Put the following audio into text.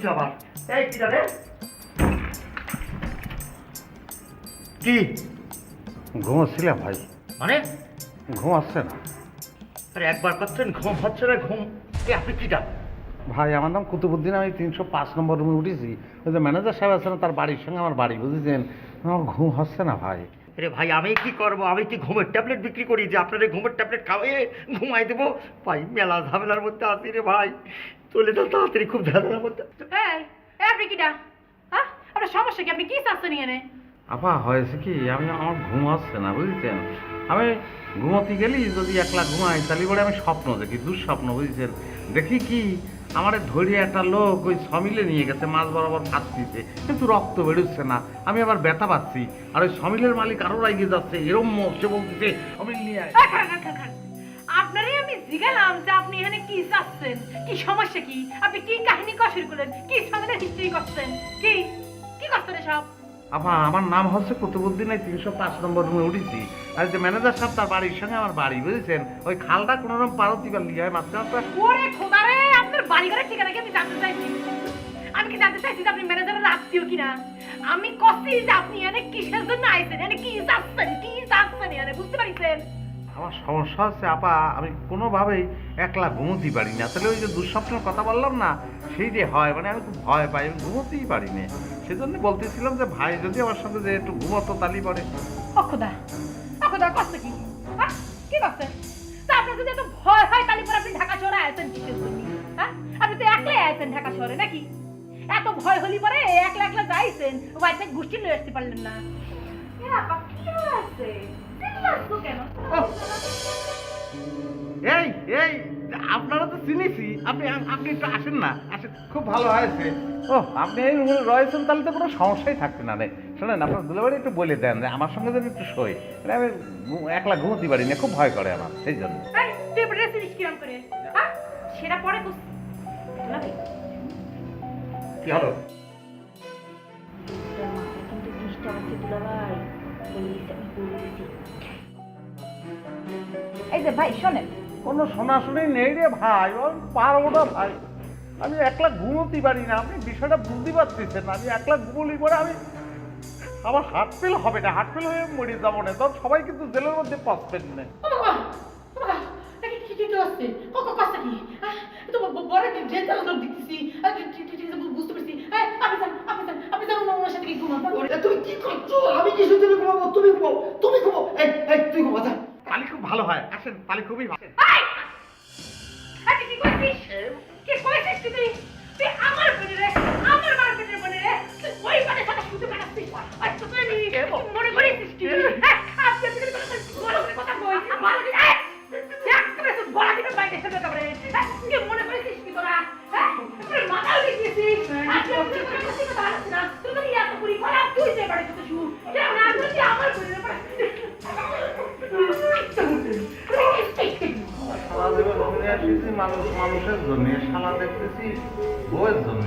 কিছু আবার। এই কি রে কি? ঘুমোচ্ছিলাম ভাই? মানে? ঘুম আসছে না। আরে একবার করছেন ঘুম হচ্ছে না ঘুম। এ আপনি কি ডাক ভাই আমার নাম কুতুবুদ্দিন আমি তিনশো পাঁচ নম্বর রুমে উঠেছি। ওই যে ম্যানেজার সাহেব আছে না তার বাড়ির সঙ্গে আমার বাড়ি বুঝেছেন? আমার ঘুম হচ্ছে না ভাই। আরে ভাই আমি কি করব? আমি কি ঘুমের ট্যাবলেট বিক্রি করি? যে আপনার এই ঘুমের ট্যাবলেট খাওয়াইয়ে ঘুমাই দেবো? ভাই মেলা ঝামেলার মধ্যে আসি রে ভাই। চলে যাও তাড়াতাড়ি খুব ঝামেলার মধ্যে এই আপনি কিটা হ্যাঁ? আপনার সমস্যা কি? আপনি কি চাচ্ছেন এখানে? আপা হয়েছে কি? আমি আমার ঘুম আসছে না বুঝেছেন? আমি ঘুমোতে গেলি যদি একলা ঘুমাই তাহলে পরে আমি স্বপ্ন দেখি দুঃস্বপ্ন বুঝেছেন? দেখি কি? আমার ধরিয়ে একটা লোক ওই সমিলে নিয়ে গেছে মাছ বরাবর ভাত দিতে। কিন্তু রক্ত বেরোচ্ছে না। আমি আবার ব্যথা পাচ্ছি। আর ওই সমিলের মালিক আরও রাইগে যাচ্ছে এরম সে বলতেছে সমিল নিয়ে আয়। আপনারই আমি জিজ্ঞালাম যে আপনি এখানে কি চাচ্ছেন? কি সমস্যা কি? আপনি কি কাহিনী কয়া শুরু করলেন? কি সমাজের হিস্ট্রি করছেন? কি? কি করছেন সব আপা আমার নাম হচ্ছে কুতুবুদ্দিন এই তিনশো পাঁচ নম্বর রুমে উঠেছি। আর যে ম্যানেজার সাহেব তার বাড়ির সঙ্গে আমার বাড়ি বুঝেছেন? ওই খালটা কোনো রকম পারতি বা লিয়ে হয় মাত্র মাত্র ওরে খোদা রে আপনার বাড়ি ঘরের ঠিকানা কি আমি জানতে চাইছি? আমি কি জানতে চাইছি যে আপনি ম্যানেজারের আত্মীয় কিনা? আমি কছি যে আপনি এখানে কিসের জন্য আইছেন? এখানে কি চাচ্ছেন? কি চাচ্ছেন এখানে? বুঝতে পারিছেন? আমার সমস্যা হচ্ছে আপা আমি কোনোভাবেই একলা ঘুমোতেই পারি না। তাহলে ওই যে দুঃস্বপ্নের কথা বললাম না সেই যে হয় মানে আমি খুব ভয় পাই আমি ঘুমোতেই পারি না। সেজন্য বলতেছিলাম যে ভাই যদি আমার সঙ্গে যে একটু ঘুমোতো তালি পরে। অক্ষদা অক্ষদা কষ্ট কি? কি করছেন তা আপনার যদি এত ভয় হয় তাহলে পরে আপনি ঢাকা শহরে কিসের জন্য? হ্যাঁ? আপনি তো একলাই আছেন ঢাকা শহরে নাকি? এত ভয় হলি পরে একলা একলা যাইছেন বাড়িতে গোষ্ঠী লয়ে আসতে পারলেন না। কি? চিল্লা কেন? এই এই আপনারা তো চিনেছি। আপনি আপনি একটু আসেন না। আসেন খুব ভালো হয়েছে। ও আপনি এই রুমে রয়েছেন তাহলে তো কোনো সমস্যাই থাকবে না রে। শোনেন আপনার দুলাবাড়ি একটু বলে দেন যে আমার সঙ্গে যদি একটু সই মানে আমি একলা ঘুমোতে পারি না খুব ভয় করে আমার সেই জন্য। হ্যাঁ সেটা পরে কি হলো? এই যে ভাই শোনেন। কোনো শোনাশুনি নেই রে ভাই ও পারব না ভাই। আমি একলা ঘুমোতে পারি না আপনি বিষয়টা বুঝতে পারতেছেন আমি একলা ঘুমলি পরে আমি আমার হাট ফেল হবে না হাট ফেল হয়ে মরে যাব না। তখন সবাই কিন্তু জেলের মধ্যে পাচ্ছেন না। তুমি কি করছ? আমি কিছু তুমি ঘুমাবো? তুমি ঘুমাও তুমি ঘুমাও। এই তুই ঘুমা ভালো হয়। আসেন তাহলে খুবই ভালো! এই, কি করছিস? করেছিস তুই আমার মানুষ মানুষের জন্য শালা দেখতেছি বউয়ের জন্য।